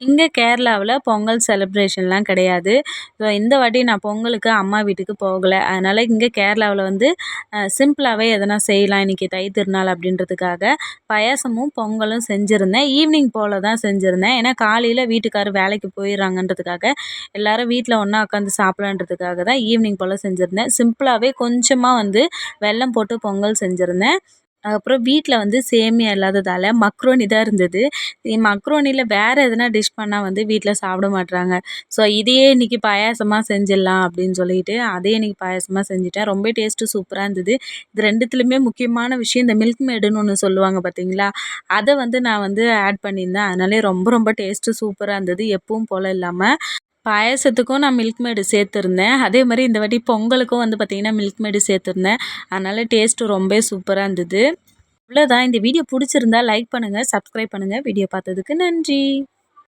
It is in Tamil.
இங்கே கேரளாவில் பொங்கல் செலிப்ரேஷன்லாம் கிடையாது. ஸோ இந்த வாட்டி நான் பொங்கலுக்கு அம்மா வீட்டுக்கு போகலை. அதனால் இங்கே கேரளாவில் வந்து சிம்பிளாகவே எதனா செய்யலாம் இன்றைக்கி தை திருநாள் அப்படின்றதுக்காக பாயாசமும் பொங்கலும் செஞ்சுருந்தேன். ஈவினிங் போல் தான் செஞ்சுருந்தேன். ஏன்னா காலையில் வீட்டுக்காரர் வேலைக்கு போயிடுறாங்கன்றதுக்காக எல்லோரும் வீட்டில் ஒன்றா உட்காந்து சாப்பிட்லான்றதுக்காக தான் ஈவினிங் போல் செஞ்சுருந்தேன். சிம்பிளாகவே கொஞ்சமாக வந்து வெல்லம் போட்டு பொங்கல் செஞ்சுருந்தேன். அதுக்கப்புறம் வீட்டில் வந்து சேமியா இல்லாததால் மக்ரோனி தான் இருந்தது. மக்ரோனியில் வேறு எதனா டிஷ் பண்ணால் வந்து வீட்டில் சாப்பிட மாட்றாங்க. ஸோ இதையே இன்றைக்கி பாயாசமாக செஞ்சிடலாம் அப்படின்னு சொல்லிட்டு அதே இன்றைக்கி பாயாசமாக செஞ்சுட்டேன். ரொம்ப டேஸ்ட்டு சூப்பராக இருந்தது. இது ரெண்டுத்துலேயுமே முக்கியமான விஷயம் இந்த மில்க் மேடுன்னு ஒன்று சொல்லுவாங்க பார்த்தீங்களா அதை வந்து நான் வந்து ஆட் பண்ணியிருந்தேன். அதனாலே ரொம்ப ரொம்ப டேஸ்ட்டு சூப்பராக இருந்தது. எப்பவும் போல் இல்லாமல் பாயாசத்துக்கும் நான் மில்க் மேடு சேர்த்துருந்தேன். அதே மாதிரி இந்த வாட்டி பொங்கலுக்கும் வந்து பார்த்திங்கன்னா மில்க் மேடு சேர்த்துருந்தேன். அதனால் டேஸ்ட்டு ரொம்ப சூப்பராக இருந்தது. இவ்வளோதான் இந்த வீடியோ பிடிச்சிருந்தா லைக் பண்ணுங்கள் சப்ஸ்கிரைப் பண்ணுங்கள் வீடியோ பார்த்ததுக்கு நன்றி.